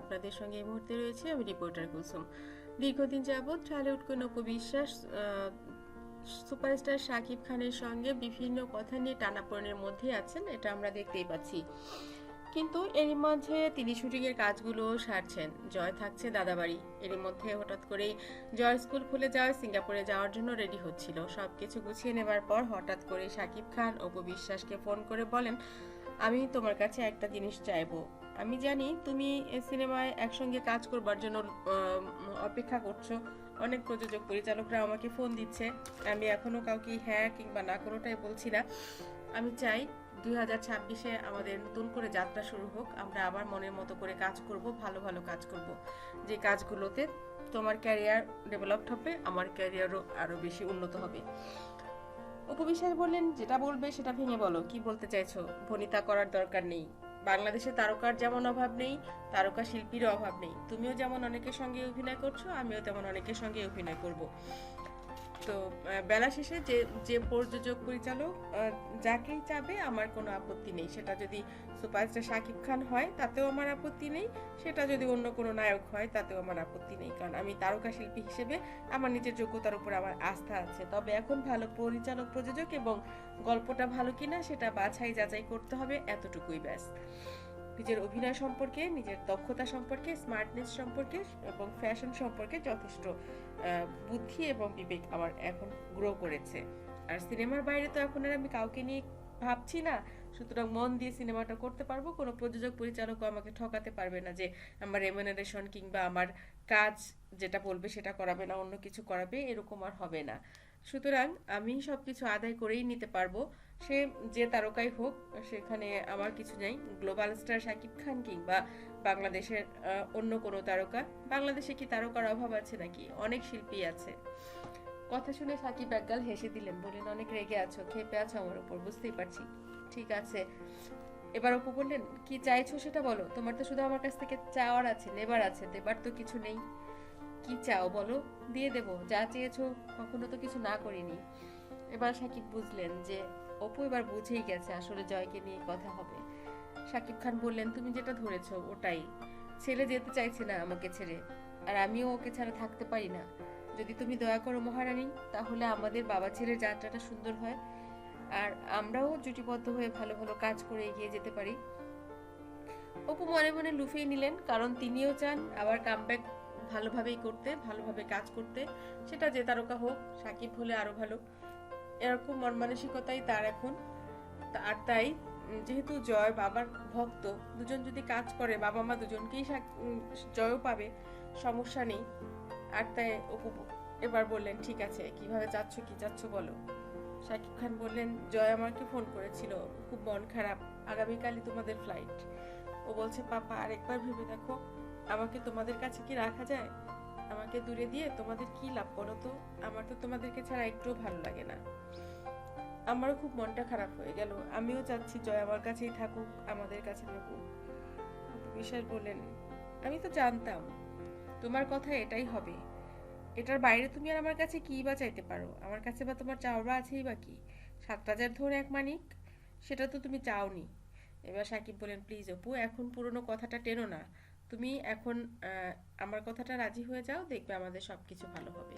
আপনাদের সঙ্গে এই মুহূর্তে রয়েছে আমি রিপোর্টার কুসুম। দীর্ঘদিন যাবৎ টলিউড কোন উপবিশ্বাস আহ, সুপারস্টার শাকিব খানের সঙ্গে বিভিন্ন কথা নিয়ে টানাপোড়েনের মধ্যে আছেন এটা আমরা দেখতেই পাচ্ছি। কিন্তু এরই মধ্যে তিনি শুটিংয়ের কাজগুলো সারছেন জয় থাকছে দাদাবাড়ি। এরই মধ্যে হঠাৎ করেই জয় স্কুল খুলে যাওয়ার সিঙ্গাপুরে যাওয়ার জন্য রেডি হচ্ছিল। সবকিছু গুছিয়ে নেবার পর হঠাৎ করে শাকিব খান অপু বিশ্বাসকে ফোন করে বলেন আমি তোমার কাছে একটা জিনিস চাইব। আমি জানি তুমি সিনেমায় একসঙ্গে কাজ করবার জন্য অপেক্ষা করছ। অনেক প্রযোজক পরিচালকরা আমাকে ফোন দিচ্ছে। আমি এখনও কাউকে হ্যাঁ কিংবা না কোনোটাই বলছি না। আমি চাই দুই হাজার ছাব্বিশে আমাদের নতুন করে যাত্রা শুরু হোক। আমরা আবার মনের মতো করে কাজ করব, ভালো ভালো কাজ করব। যে কাজগুলোতে তোমার ক্যারিয়ার ডেভেলপড হবে, আমার ক্যারিয়ারও আরও বেশি উন্নত হবে। উপবিশ্বাস বললেন, যেটা বলবে সেটা ভেঙে বলো। কি বলতে চাইছো? ভনিতা করার দরকার নেই। বাংলাদেশে তারকার যেমন অভাব নেই, তারকা শিল্পীরও অভাব নেই। তুমিও যেমন অনেকের সঙ্গে অভিনয় করছ, আমিও তেমন অনেকের সঙ্গে অভিনয় করব। তো বেলা শেষে যে যে প্রযোজক, পরিচালক যাকেই চাবে, আমার কোনো আপত্তি নেই। সেটা যদি সুপারস্টার শাকিব খান হয়, তাতেও আমার আপত্তি নেই। সেটা যদি অন্য কোনো নায়ক হয়, তাতেও আমার আপত্তি নেই। কারণ আমি তারকা শিল্পী হিসেবে আমার নিজের যোগ্যতার উপর আমার আস্থা আছে। তবে এখন ভালো পরিচালক, প্রযোজক এবং গল্পটা ভালো কিনা, সেটা বাছাই যাচাই করতে হবে। এতটুকুই ব্যাস। নিজের অভিনয় সম্পর্কে, নিজের দক্ষতা সম্পর্কে স্মার্টনেস সম্পর্কে এবং ফ্যাশন সম্পর্কে যথেষ্ট বুদ্ধি এবং বিবেক আমার এখন গ্রো করেছে। আর সিনেমার বাইরে তো এখন আর আমি কাউকে নিয়ে ভাবছি না। সুতরাং মন দিয়ে সিনেমাটা করতে পারব। কোনো প্রযোজক, পরিচালকও আমাকে ঠকাতে পারবে না যে আমার রেমুনারেশন কিংবা আমার কাজ যেটা বলবে সেটা করাবে না, অন্য কিছু করাবে, এরকম আর হবে না। সুতরাং আমি সবকিছু আদায় করেই নিতে পারব। সে যে তারকাই হোক, সেখানে আমার কিছু নেই। গ্লোবাল স্টার শাকিব খান কিংবা বাংলাদেশের অন্য কোনো তারকা। বাংলাদেশে কি তারকার অভাব আছে নাকি? অনেক শিল্পী আছে। কথা শুনে সাকিব একগাল হেসে দিলেন, বললেন, অনেক রেগে আছো খেপে আছো আমার উপর, বুঝতেই পারছি। ঠিক আছে। এবার অপু বললেন, কি চাইছো সেটা বলো। তোমার তো শুধু আমার কাছ থেকে চাওয়ার আছে, নেবার আছে, দেবার তো কিছু নেই। কি চাও বলো? দিয়ে দেব, যা চেয়েছো, কখনো তো কিছু না করিনি। এবার সাকিব বুঝলেন যে অপু এবার বুঝেই গেছে আসলে জয়কে নিয়ে কথা হবে। সাকিব খান বললেন, তুমি যেটা ধরেছ ওটাই। ছেলে যেতে চাইছে না আমাকে ছেড়ে। আর আমিও ওকে ছাড়া থাকতে পারি না। যদি তুমি দয়া করো মহারানী, তাহলে আমাদের বাবা ছেলের যাত্রাটা সুন্দর হয়। আর আমরাও জুটিবদ্ধ হয়ে ভালো ভালো কাজ করে এগিয়ে যেতে পারি। অপু মনে মনে লুফিয়ে নিলেন, কারণ তিনিও চান আবার কামব্যাক ভালোভাবেই করতে, ভালোভাবে কাজ করতে। সেটা যে তারকা হোক, সাকিব হলে আরও ভালো। এরকম মন মানসিকতাই তার এখন। আর তাই যেহেতু জয় বাবার ভক্ত, দুজন যদি কাজ করে, বাবা মা দুজনকেই জয়ও পাবে, সমস্যা নেই। আর তাই এবার বললেন, ঠিক আছে, কীভাবে যাচ্ছ, কি যাচ্ছ বলো? শাকিব খান বললেন, জয় আমাকে ফোন করেছিল, খুব মন খারাপ, আগামীকালই তোমাদের ফ্লাইট ও বলছে, পাপা, আরেকবার ভেবে দেখো, আমাকে তোমাদের কাছে কি রাখা যায়? আমাকে দূরে দিয়ে তোমাদের কি লাভ বলো তো? আমার তো তোমাদেরকে ছাড়া একটুও ভালো লাগে না। আমারও খুব মনটা খারাপ হয়ে গেল। আমিও চাচ্ছি জয় আমার কাছেই থাকুক, আমাদের কাছে থাকুক। বিশ্বাস বললেন, আমি তো জানতাম, তোমার কথা এটাই হবে। এটার বাইরে তুমি আর আমার কাছে কি বা চাইতে পারো? আমার কাছে বা তোমার চাওয়া আছেই বা কি? সাত রাজার ধরে এক মানিক, সেটা তো তুমি চাওনি। এবার সাকিব বলেন প্লিজ অপু, এখন পুরনো কথাটা টেনো না। তুমি এখন আমার কথাটা রাজি হয়ে যাও, দেখবে আমাদের সব কিছু ভালো হবে।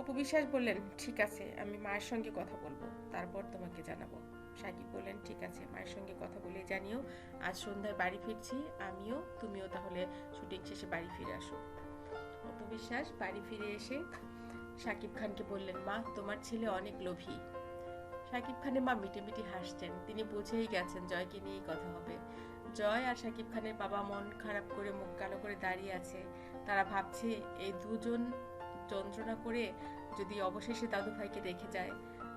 অপু বিশ্বাস বললেন, ঠিক আছে, আমি মায়ের সঙ্গে কথা বলব। তারপর তোমাকে জানাব। সাকিব বললেন, ঠিক আছে, মায়ের সঙ্গে কথা বলে জানিও, আজ সন্ধ্যায় বাড়ি ফিরছি, আমিও, তুমিও তাহলে শুটিং শেষে বাড়ি ফিরে আসো। অপু বিশ্বাস বাড়ি ফিরে এসে সাকিব খানকে বললেন, মা, তোমার ছেলে অনেক লোভী। সাকিব খানের মা মিটে মিটে হাসছেন, তিনি বুঝেই গেছেন জয়কে নিয়েই কথা হবে। জয় আর সাকিব খানের বাবা মন খারাপ করে মুখ কালো করে দাঁড়িয়ে আছে। তারা ভাবছে এই দুজন যন্ত্রণা করে যদি অবশেষে দাদু ভাইকে রেখে যায়।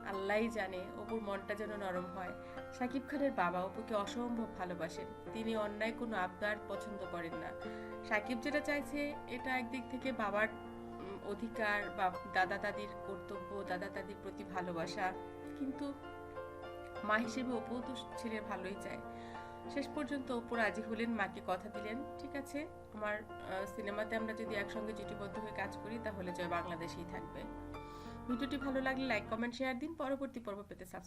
আল্লাহই জানে অপুর মনটা যেন নরম হয়। সাকিব খানের বাবা অপুকে অসম্ভব ভালোবাসেন তিনি অন্যায় কোনো আবদার পছন্দ করেন না। সাকিব যেটা চাইছে, এটা একদিক থেকে বাবার অধিকার বা দাদা দাদির কর্তব্য, দাদা দাদির প্রতি ভালোবাসা। কিন্তু মা হিসেবে অপুও তো ছেলের ভালোই চায়। শেষ পর্যন্ত অপু রাজি হলেন, মাকে কথা দিলেন, ঠিক আছে আমার সিনেমাতে আমরা যদি একসঙ্গে জুটিবদ্ধ হয়ে কাজ করি, তাহলে জয় বাংলাদেশেই থাকবে। ভিডিওটি ভালো লাগলে লাইক, কমেন্ট, শেয়ার দিন, পরবর্তী পর্ব পেতে সাবস্ক্রাইব